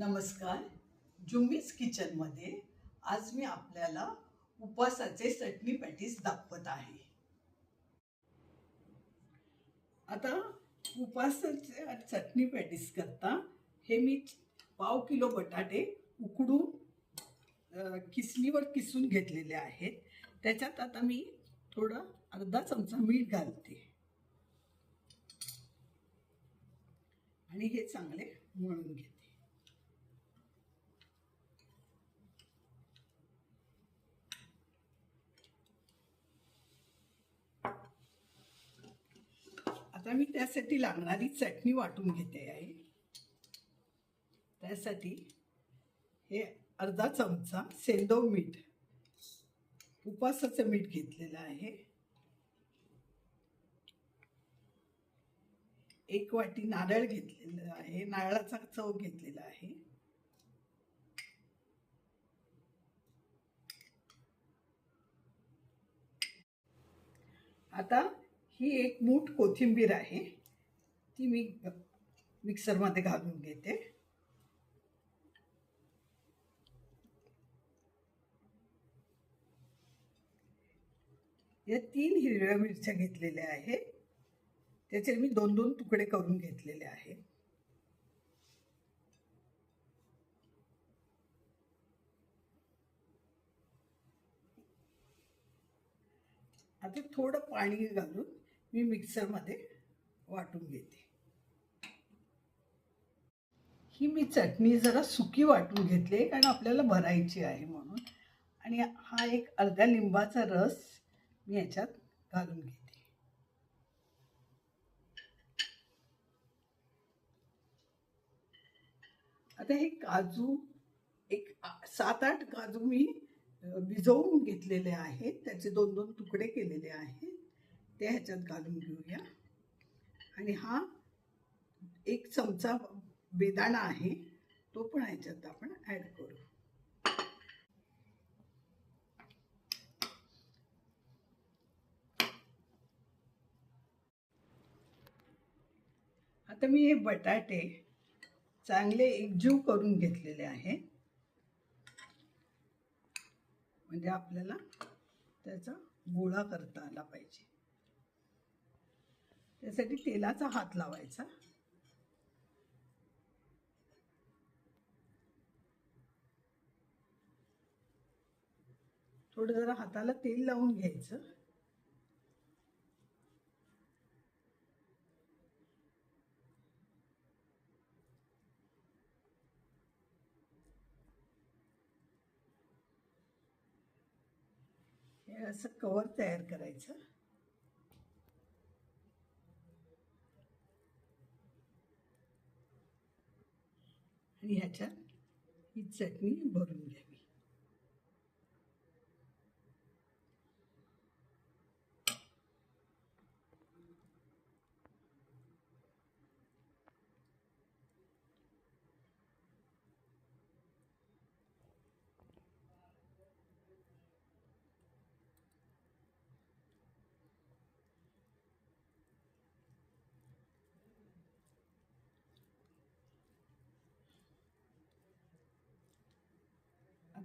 नमस्कार. जुम्मीज किचनमध्ये आज मी आपल्याला उपवासाचे चटणी पॅटीस दाखवत आहे. आता उपवासाचे चटणी पॅटीस करता हे मी पाव किलो बटाटे उकडून किसलीवर किसणीवर किसून घेतलेले आहेत. त्याच्यात आता मी थोडं अर्धा चमचा मीठ घालते. आणि हे चांगले मळून घेते. आता मी त्यासाठी लागणारी चटणी वाटून घेते आहे त्यासाठी हे अर्धा चमचा सेंदव मीठ उपासाचं मीठ घेतलेलं आहे. एक वाटी नारळ घेतलेलं आहे नारळाचा चव घेतलेला आहे. आता ही एक मूठ कोथिंबीर आहे. ती मी मिक्सरमध्ये घालून घेते. या तीन हिरव्या मिरच्या घेतलेल्या आहेत. त्याचे मी दोन दोन तुकडे करून घेतलेले आहेत. आता थोडं पाणी घालून मी मिक्सरमध्ये वाटून घेते. ही मी चटणी जरा सुकी वाटून घेतली आहे कारण आपल्याला भरायची आहे म्हणून. आणि हा एक अर्ध्या लिंबाचा रस मी याच्यात घालून घेते. आता हे काजू एक सात आठ काजू मी भिजवून घेतलेले आहेत. त्याचे दोन दोन तुकडे केलेले आहेत. ते ह्याच्यात घालून घेऊया. आणि हा एक चमचा बेदाणा आहे तो पण ह्याच्यात आपण ॲड करू. आता मी हे बटाटे चांगले एकजीव करून घेतलेले आहेत म्हणजे आपल्याला त्याचा गोळा करता आला पाहिजे. त्यासाठी तेलाचा हात लावायचा. थोडं जरा हाताला तेल लावून घ्यायचं. हे असं कवर तयार करायचं. आणि ह्याच्यात ही चटणी भरून घ्यावी.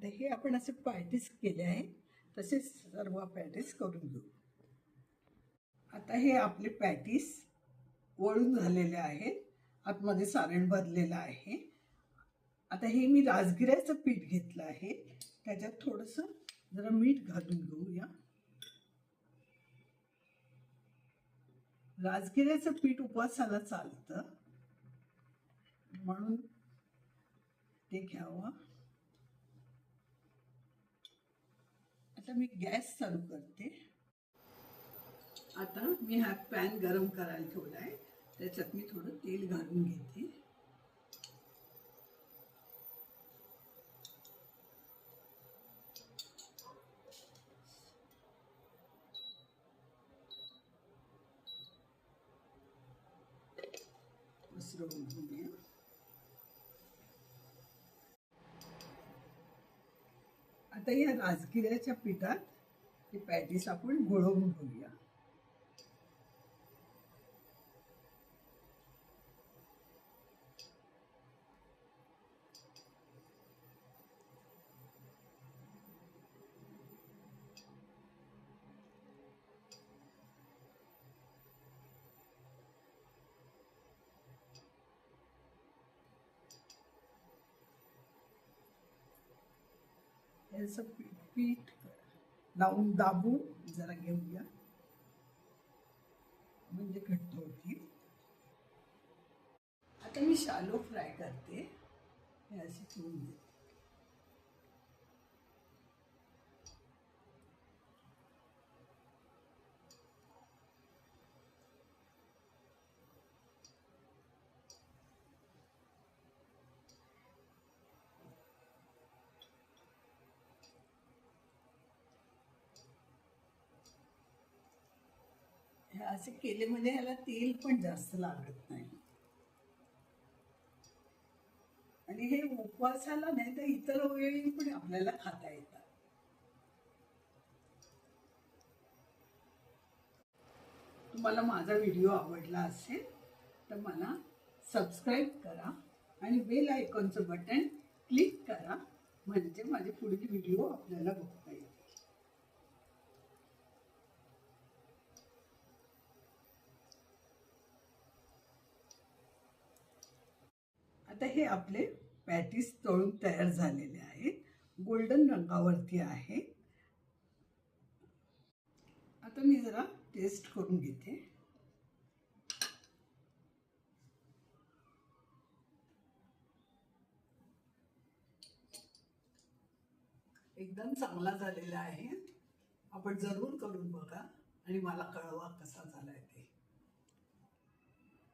आता हे आपण असे पॅटीस केले आहे. तसेच सर्व पॅटीस करून घेऊ. आता हे आपले पॅटीस वळून झालेले आहेत आतमध्ये सारण भरलेलं आहे. आता हे मी राजगिऱ्याचं पीठ घेतलं आहे. त्याच्यात थोडंसं जरा मीठ घालून घेऊया. राजगिऱ्याचं पीठ उपवासाला चालतं. म्हणून ते घ्यावं. आता मी गॅस चालू करते। आता मी हा पॅन गरम करायला ठेवला आहे त्याच्यात मी थोडं तेल घालून घेते. पसरवून घेऊया आता या राजगिऱ्याच्या पिठात हे पॅटीस आपण घोळवून घेऊया. याचं पीठ लावून दाबू जरा घेऊया. म्हणजे घट्ट होतील आता मी शालो फ्राय करते. हे असे ठेवून देते. असे केले म्हणजे ह्याला तेल पण जास्त लागत नाही. आणि हे उपवासाला नाही तर इतर वेळी पण आपल्याला खाता येतात. तुम्हाला माझा व्हिडिओ आवडला असेल तर मला सबस्क्राईब करा आणि बेल आयकॉनचं बटन क्लिक करा. म्हणजे माझे पुढील व्हिडिओ आपल्याला बघता येईल आता हे आपले पॅटीस तळून तयार झालेले आहेत. गोल्डन रंगावरती आहे. आता मी जरा टेस्ट करून घेते. एकदम चांगला झालेला आहे. आपण जरूर करून बघा आणि मला कळवा कसा झालाय ते.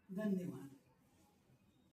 धन्यवाद.